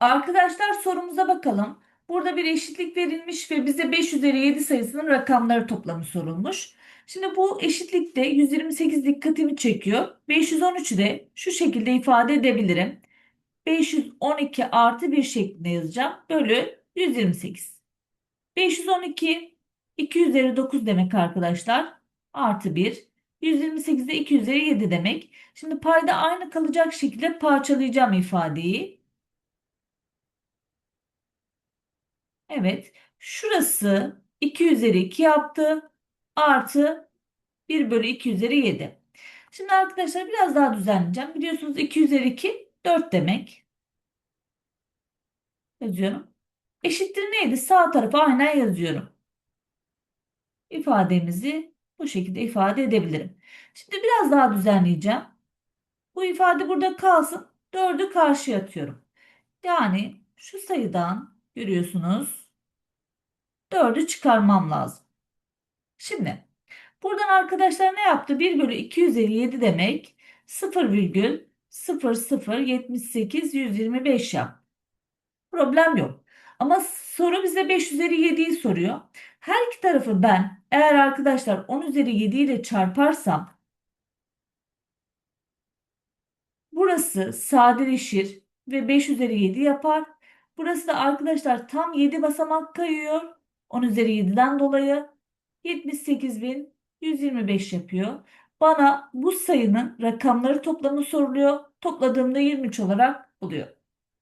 Arkadaşlar sorumuza bakalım. Burada bir eşitlik verilmiş ve bize 5 üzeri 7 sayısının rakamları toplamı sorulmuş. Şimdi bu eşitlikte 128 dikkatimi çekiyor. 513'ü de şu şekilde ifade edebilirim. 512 artı 1 şeklinde yazacağım. Bölü 128. 512 2 üzeri 9 demek arkadaşlar. Artı 1. 128 de 2 üzeri 7 demek. Şimdi payda aynı kalacak şekilde parçalayacağım ifadeyi. Evet. Şurası 2 üzeri 2 yaptı. Artı 1 bölü 2 üzeri 7. Şimdi arkadaşlar biraz daha düzenleyeceğim. Biliyorsunuz 2 üzeri 2 4 demek. Yazıyorum. Eşittir neydi? Sağ tarafa aynen yazıyorum. İfademizi bu şekilde ifade edebilirim. Şimdi biraz daha düzenleyeceğim. Bu ifade burada kalsın. 4'ü karşıya atıyorum. Yani şu sayıdan görüyorsunuz 4'ü çıkarmam lazım. Şimdi buradan arkadaşlar ne yaptı? 1 bölü 2 üzeri 7 demek 0,0078 125 yap. Problem yok. Ama soru bize 5 üzeri 7'yi soruyor. Her iki tarafı ben eğer arkadaşlar 10 üzeri 7 ile çarparsam burası sadeleşir ve 5 üzeri 7 yapar. Burası da arkadaşlar tam 7 basamak kayıyor. 10 üzeri 7'den dolayı 78.125 yapıyor. Bana bu sayının rakamları toplamı soruluyor. Topladığımda 23 olarak buluyor.